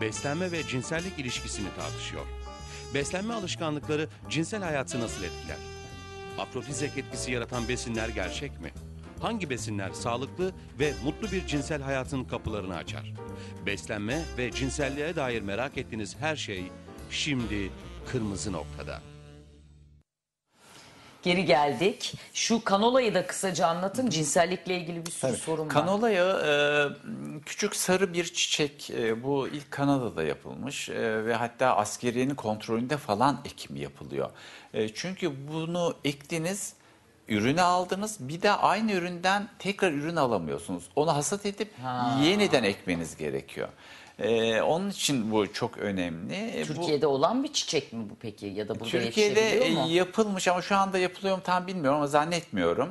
beslenme ve cinsellik ilişkisini tartışıyor. Beslenme alışkanlıkları cinsel hayatı nasıl etkiler? Afrodizyak etkisi yaratan besinler gerçek mi? Hangi besinler sağlıklı ve mutlu bir cinsel hayatın kapılarını açar? Beslenme ve cinselliğe dair merak ettiğiniz her şey şimdi Kırmızı Nokta'da. Geri geldik. Şu kanolayı da kısaca anlatın. Cinsellikle ilgili bir sürü Tabii. sorun var. Kanola yağı e, küçük sarı bir çiçek. E, bu ilk Kanada'da yapılmış e, ve hatta askeriyenin kontrolünde falan ekimi yapılıyor. E, çünkü bunu ektiniz, ürünü aldınız. Bir de aynı üründen tekrar ürün alamıyorsunuz. Onu hasat edip Ha. yeniden ekmeniz gerekiyor. E, onun için bu çok önemli. E, bu- Türkiye'de olan bir çiçek mi bu peki? Ya da burada Türkiye'de e, yapılmış ama şu anda yapılıyor mu tam bilmiyorum ama zannetmiyorum.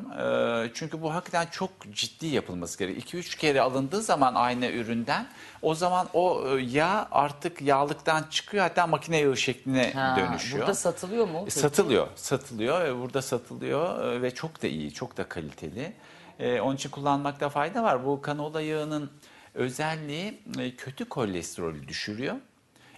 E, Çünkü bu hakikaten çok ciddi yapılması gerekiyor. 2-3 kere alındığı zaman aynı üründen o zaman o e, yağ artık yağlıktan çıkıyor hatta makine yağı şekline Ha, dönüşüyor. Burada satılıyor mu? Peki? Satılıyor, satılıyor ve burada satılıyor ve çok da iyi, çok da kaliteli. E, onun için kullanmakta fayda var. Bu kanola yağının özelliği e, kötü kolesterolü düşürüyor.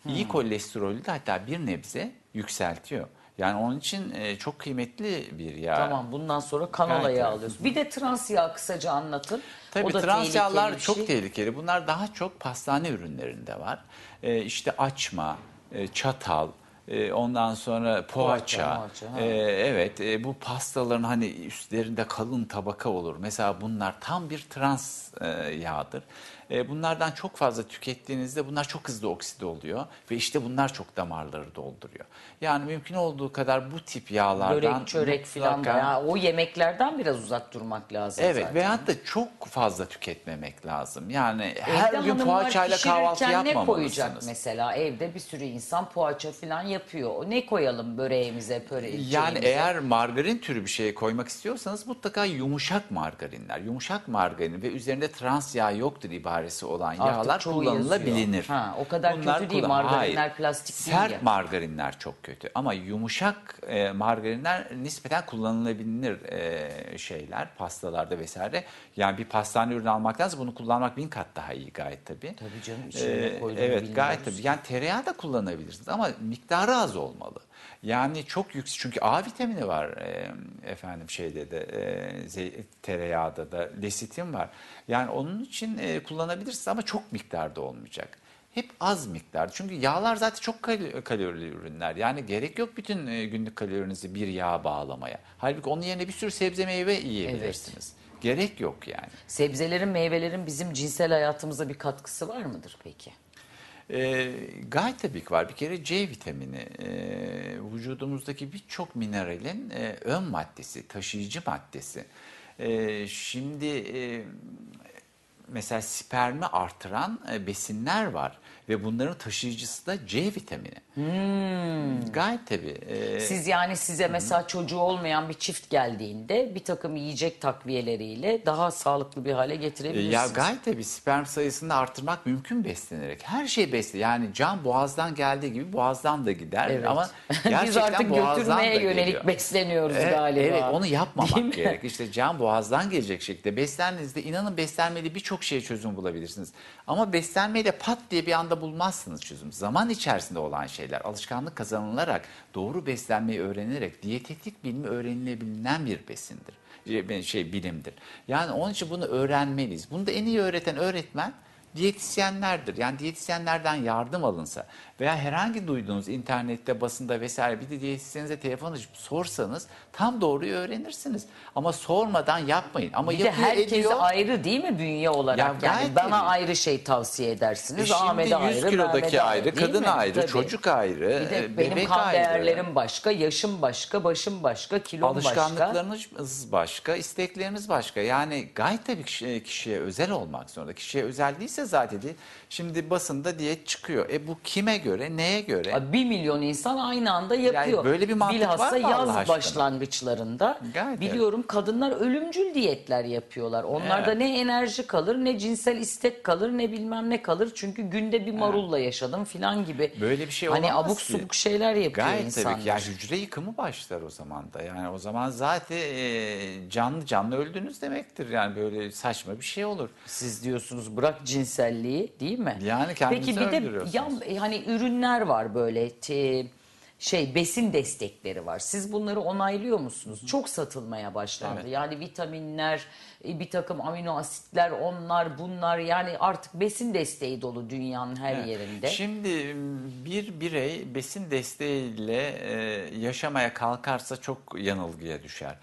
İyi Hmm. kolesterolü de hatta bir nebze yükseltiyor. Yani onun için e, çok kıymetli bir yağ. Tamam bundan sonra kanola yağı alıyoruz. Bir de trans yağı kısaca anlatın. Tabii o da trans yağlar bir çok şey. tehlikeli. Bunlar daha çok pastane ürünlerinde var. E, işte açma, e, çatal, e, ondan sonra poğaça. poğaça, e, evet e, bu pastaların hani üstlerinde kalın tabaka olur. Mesela bunlar tam bir trans e, yağdır. E, bunlardan çok fazla tükettiğinizde bunlar çok hızlı okside oluyor ve işte bunlar çok damarları dolduruyor. Yani mümkün olduğu kadar bu tip yağlardan Börek, çörek falan da ya o yemeklerden biraz uzak durmak lazım Evet zaten. veyahut da çok fazla tüketmemek lazım. Yani her Evde gün hanımlar poğaçayla kahvaltı pişirirken ne koyacak yapmamalısınız. mesela? Evde bir sürü insan poğaça falan yapıyor. O Ne koyalım böreğimize, böreğe, Yani eğer margarin türü bir şey koymak istiyorsanız mutlaka yumuşak margarinler, yumuşak margarin ve üzerinde trans yağ yoktur ibaresi olan Artık yağlar çoğu kullanılabilir. yazıyor. Ha, o kadar kötü değil, kullan- margarinler plastik değil Sert ya. margarinler çok kötü ama yumuşak e, margarinler nispeten kullanılabilir e, şeyler pastalarda vesaire. Yani bir pastane ürünü almaktansa bunu kullanmak bin kat daha iyi gayet tabii. Tabii canım, içine ne koyduğunu Evet gayet tabii. Yani tereyağı da kullanabilirsiniz ama miktarı az olmalı. Yani çok yüksek çünkü A vitamini var e, efendim şeyde de e, tereyağda da lesitin var. Yani onun için e, kullanabilirsiniz ama çok miktarda olmayacak. Hep az miktar. Çünkü yağlar zaten çok kal- kalorili ürünler. Yani gerek yok bütün e, günlük kalorinizi bir yağa bağlamaya. Halbuki onun yerine bir sürü sebze meyve yiyebilirsiniz. Gerek yok yani. Sebzelerin, meyvelerin bizim cinsel hayatımıza bir katkısı var mıdır peki? E, gayet tabii ki var. Bir kere C vitamini e, vücudumuzdaki birçok mineralin e, ön maddesi, taşıyıcı maddesi. E, şimdi e, mesela spermi artıran e, besinler var ve bunların taşıyıcısı da C vitamini. Gayet tabii. E, Siz yani size mesela çocuğu olmayan bir çift geldiğinde bir takım yiyecek takviyeleriyle daha sağlıklı bir hale getirebilirsiniz. Ya gayet tabii sperm sayısını artırmak mümkün beslenerek. Her şey besle. Yani can boğazdan geldiği gibi boğazdan da gider. Evet. Ama Biz gerçekten artık boğazdan götürmeye yönelik geliyor. besleniyoruz Evet, galiba. Evet onu yapmamak gerek. İşte can boğazdan gelecek şekilde beslendiğinizde inanın beslenmeyle birçok şeye çözüm bulabilirsiniz. Ama beslenmeyle pat diye bir anda bulmazsınız çözüm. Zaman içerisinde olan şeyler alışkanlık kazanılarak doğru beslenmeyi öğrenerek diyetetik bilimi öğrenilebilen bir besindir. Şey- Şey bilimdir. Yani onun için bunu öğrenmeliyiz. Bunu da en iyi öğreten öğretmen diyetisyenlerdir. Yani diyetisyenlerden yardım alınsa veya herhangi duyduğunuz internette, basında vesaire bir de diyetisyeninize telefon açıp sorsanız tam doğruyu öğrenirsiniz. Ama sormadan yapmayın. Ama Bir de yapıyor, herkese ediyor. ayrı değil mi bünye olarak? Ya yani bana tabii. ayrı şey tavsiye edersiniz. E şimdi Ahmet'e 100 ayrı, kilodaki Mehmet'e ayrı, kadın mi? ayrı, Tabii. çocuk ayrı, Bir de e, benim bebek kan ayrı. değerlerim başka, yaşım başka, başım başka, kilom başka. Alışkanlıklarınız başka, istekleriniz başka. Yani gayet tabii kişi- kişiye özel olmak zorunda. Kişiye özel değilse zaten değil. Şimdi basında diyet çıkıyor. E bu kime göre, neye göre? Abi Bir milyon insan aynı anda yapıyor. böyle bir mantık Bilhassa var mı Allah yaz aşkına? başlangıçlarında Gayet biliyorum kadınlar ölümcül diyetler yapıyorlar. Onlarda Evet. ne enerji kalır, ne cinsel istek kalır, ne bilmem ne kalır. Çünkü günde bir marulla yaşadım filan gibi. Böyle bir şey Hani olamaz abuk ki. subuk şeyler yapıyor Gayet insanlar. tabii ki. Yani hücre yıkımı başlar o zaman da. Yani o zaman zaten e, canlı canlı öldünüz demektir. Yani böyle saçma bir şey olur. Siz diyorsunuz bırak cinsel cinselliği değil mi? Yani kendimizi Peki bir de yan, e, hani ürünler var böyle şey besin destekleri var. Siz bunları onaylıyor musunuz? Çok satılmaya başlandı. Evet. Yani vitaminler, e, bir takım amino asitler, onlar bunlar yani artık besin desteği dolu dünyanın her Evet. yerinde. Şimdi bir birey besin desteğiyle e, yaşamaya kalkarsa çok yanılgıya düşer.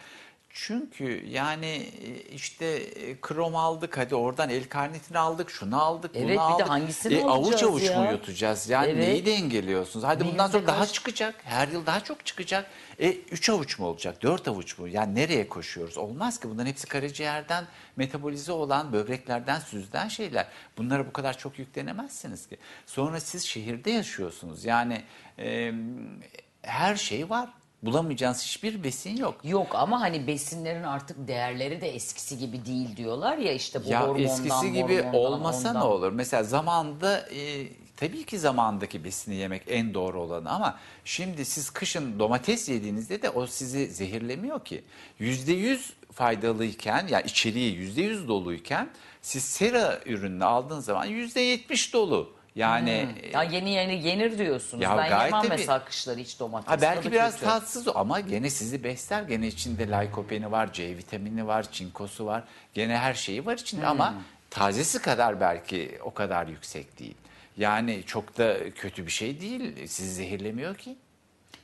Çünkü yani e, işte e, krom aldık hadi oradan el karnitini aldık şunu aldık Evet, bunu bir de aldık. hangisini avuç alacağız avuç ya? mu yutacağız? Yani Evet. neyi dengeliyorsunuz? Hadi Ne bundan sonra yüzde daha çıkacak. Her yıl daha çok çıkacak. E 3 avuç mu olacak? 4 avuç mu? Yani nereye koşuyoruz? Olmaz ki bunların hepsi karaciğerden metabolize olan, böbreklerden süzülen şeyler. Bunlara bu kadar çok yüklenemezsiniz ki. Sonra siz şehirde yaşıyorsunuz. Yani e, her şey var. Bulamayacağınız hiçbir besin yok. Yok ama hani besinlerin artık değerleri de eskisi gibi değil diyorlar ya işte bu Ya hormondan eskisi gibi hormondan, olmasa ondan. ne olur? Mesela zamanda e, tabii ki zamandaki besini yemek en doğru olanı ama şimdi siz kışın domates yediğinizde de o sizi zehirlemiyor ki. Yüzde yüz faydalıyken yani içeriği yüzde yüz doluyken siz sera ürününü aldığınız zaman yüzde yetmiş dolu. Yani Ya yeni yeni yenir diyorsunuz. Ya ben gayet yemem tabii. mesela kışları hiç domates. Ha belki biraz kötü. tatsız o ama gene sizi besler. Gene içinde laykopeni var, C vitamini var, çinkosu var. Gene her şeyi var içinde Hmm. ama tazesi kadar belki o kadar yüksek değil. Yani çok da kötü bir şey değil. Sizi zehirlemiyor ki.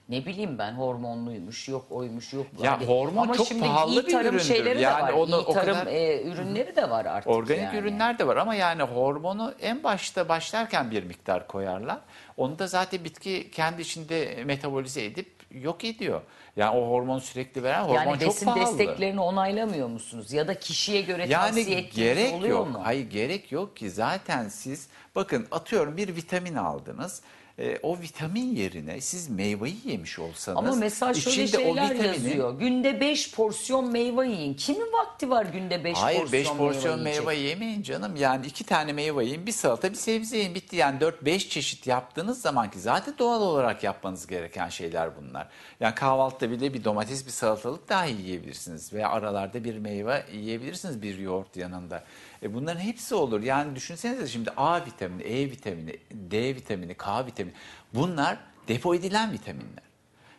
Ne bileyim ben hormonluymuş, yok oymuş, yok. Ya Hani- hormon Ama çok şimdi pahalı iyi bir tarım üründür. şeyleri de Yani var. onu iyi o tarım kadar- e, ürünleri de var artık. Organik yani. ürünler de var ama yani hormonu en başta başlarken bir miktar koyarlar. Onu da zaten bitki kendi içinde metabolize edip yok ediyor. Yani o hormonu sürekli veren hormon Yani çok besin pahalı. desteklerini onaylamıyor musunuz? Ya da kişiye göre tavsiye Yani ettiğiniz gerek oluyor yok. mu? Hayır gerek yok ki zaten siz bakın atıyorum bir vitamin aldınız. E, o vitamin yerine siz meyveyi yemiş olsanız Ama mesela şöyle içinde o şeyler vitamini- yazıyor. Günde 5 porsiyon meyve yiyin. Kimin vakti var günde 5 Hayır porsiyon 5 porsiyon meyve meyve, yiyecek? yemeyin canım. Yani iki tane meyve yiyin, bir salata, bir sebze yiyin. Bitti yani 4-5 çeşit yaptığınız zaman ki zaten doğal olarak yapmanız gereken şeyler bunlar. Yani kahvaltıda bile bir domates, bir salatalık daha yiyebilirsiniz. Veya aralarda bir meyve yiyebilirsiniz bir yoğurt yanında. E bunların hepsi olur. Yani düşünsenize şimdi A vitamini, E vitamini, D vitamini, K vitamini bunlar depo edilen vitaminler.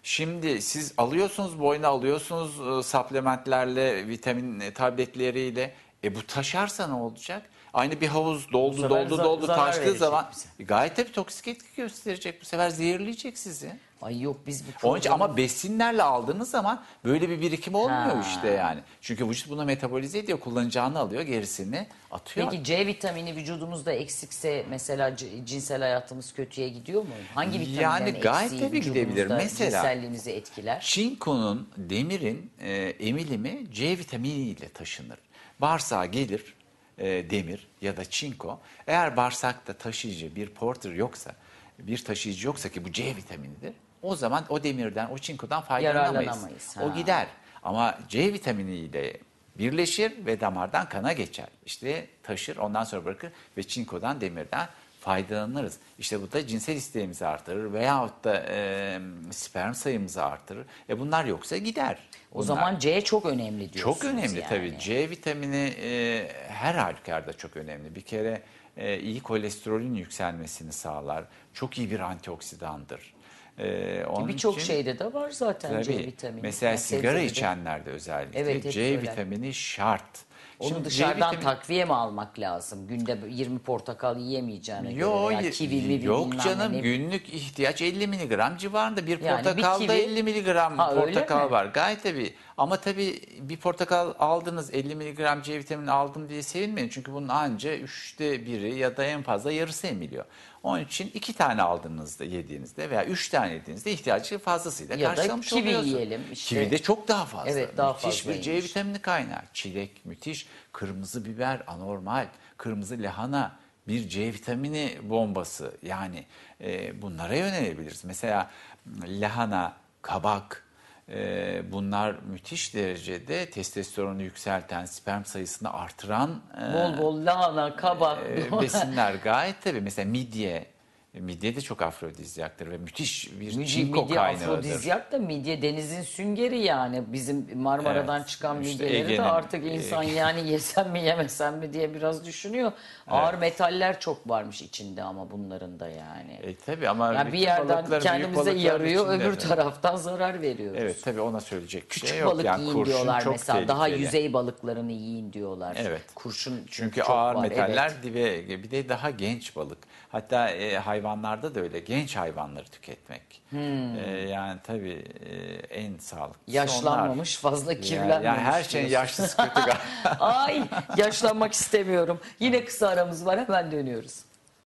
Şimdi siz alıyorsunuz boyuna alıyorsunuz e, supplementlerle vitamin e, tabletleriyle e bu taşarsa ne olacak? Aynı bir havuz doldu doldu doldu taştığı zaman bize. gayet tabii toksik etki gösterecek bu sefer zehirleyecek sizi. Ay yok biz bu Onun için ama besinlerle aldığınız zaman böyle bir birikim olmuyor Ha. işte yani. Çünkü vücut bunu metabolize ediyor, kullanacağını alıyor, gerisini atıyor. Peki C vitamini vücudumuzda eksikse mesela c- cinsel hayatımız kötüye gidiyor mu? Hangi vitaminlerin Yani gayet eksiği tabii gidebilir. vücudumuzda Mesela- cinselliğimizi etkiler? Çinkonun, demirin e, emilimi C vitaminiyle taşınır. Bağırsağa gelir e, demir ya da çinko. Eğer bağırsakta taşıyıcı bir porter yoksa, bir taşıyıcı yoksa ki bu C vitaminidir. O zaman o demirden, o çinkodan faydalanamayız. O gider. Ama C vitaminiyle birleşir ve damardan kana geçer. İşte taşır, ondan sonra bırakır ve çinkodan, demirden faydalanırız. İşte bu da cinsel isteğimizi artırır veyahut da e, sperm sayımızı artırır. E bunlar yoksa gider. O Bunlar zaman C çok önemli diyorsunuz. çok önemli yani. tabii. C vitamini e, her halükarda çok önemli. Bir kere e, iyi kolesterolün yükselmesini sağlar. Çok iyi bir antioksidandır. E, onun Birçok için- şeyde de var zaten C Tabii. vitamini. Mesela Yani sigara sebzede de. içenlerde özellikle Evet, hep C öyle. vitamini şart. Onu Şimdi dışarıdan vitamini- takviye mi almak lazım? Günde 20 portakal yiyemeyeceğine Yo, göre. veya kivi mi bir yok canım ne. günlük ihtiyaç 50 miligram civarında. Bir Yani bir portakalda kivi- 50 miligram Ha, portakal var. Gayet tabii. Ama tabii bir portakal aldınız 50 miligram C vitamini aldım diye sevinmeyin. Çünkü bunun anca üçte biri ya da en fazla yarısı emiliyor. Onun için iki tane aldığınızda yediğinizde veya üç tane yediğinizde ihtiyacı fazlasıyla Ya da karşılamış kivi oluyorsun. yiyelim işte. Kivi de çok daha fazla. Evet, daha müthiş bir C vitamini kaynağı. Çilek müthiş, kırmızı biber anormal, kırmızı lahana bir C vitamini bombası. Yani e, bunlara yönelebiliriz. Mesela lahana, kabak e, bunlar müthiş derecede testosteronu yükselten, sperm sayısını artıran e, Bol bol lahana, kabak. e, besinler gayet tabii. Mesela midye, Midye de çok afrodizyaktır ve müthiş bir Midye, çinko midye kaynağıdır. afrodizyak da midye denizin süngeri yani. Bizim Marmara'dan Evet, çıkan işte midyeleri de Ege'nin- artık insan yani yesem mi yemesem mi diye biraz düşünüyor. Ağır metaller çok varmış içinde ama bunların da yani. E, tabii ama yani bir yerden kendimize yarıyor öbür de. taraftan zarar veriyoruz. Evet tabii ona söyleyecek bir Küçük şey yok. balık yani yiyin diyorlar mesela. Daha tehlikeli. yüzey balıklarını yiyin diyorlar. Evet. Kurşun çünkü, Çünkü ağır var, metaller evet. dibe bir de daha genç balık. Hatta e, hayvanlarda da öyle genç hayvanları tüketmek. Hmm. E, yani tabii e, en sağlıklısı Yaşlanmamış, fazla onlar. kirlenmemiş. Yani, her şeyin yaşlısı kötü galiba. Ay yaşlanmak istemiyorum. Yine kısa aramız var hemen dönüyoruz.